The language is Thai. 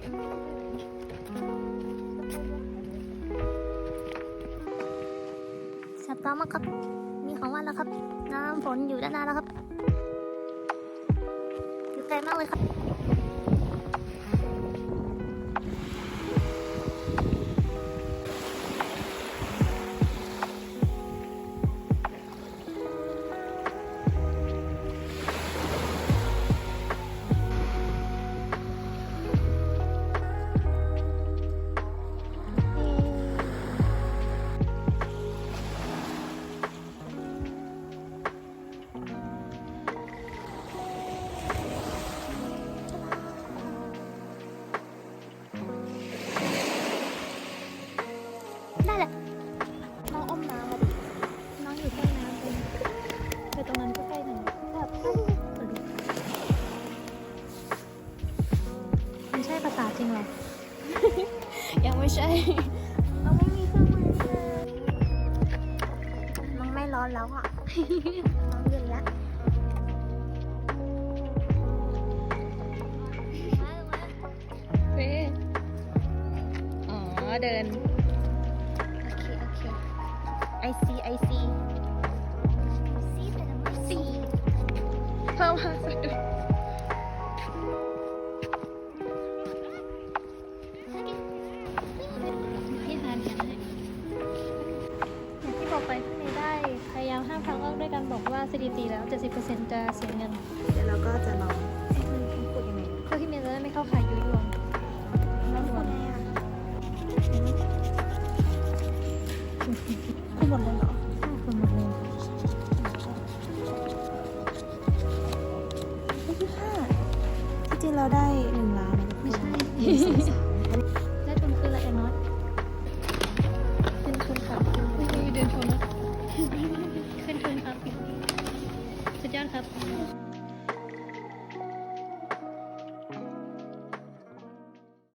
สับตามากครับ มีของว่าแล้วครับ น้ำฝนอยู่ด้านหน้าแล้วครับ อยู่ไกลมากเลยครับ ริงเหรอ ยังไม่ใช่ เราไม่มีเครื่องมือเลยน้องไม่ร้อนแล้วอะน้องเย็นแล้วเว้ยอ๋อ เดิน โอเค โอเค I see I see ซีแต่น้ำไม่ซี เพิ่มมาสักดูที่ สถิติแล้ว 70%จะเสียเงินเดี๋ยวเราก็จะลองเอ๊ะมันพูดยังไงเพื่อที่เมย์จะได้ไม่เข้าข่ายยุยงแล้วพูดไงอะคุณหมดเลยเหรอใช่คุณหมดเลยนี่คือค่าที่จริงเราได้หนึ่งล้านนะไม่ใช่หนึ่งสองสามได้ทุนคืออะไรเอ็น็อตเป็นคนขับคือเดินชนแล้วขึ้นทุนครับ สุดยอดครับ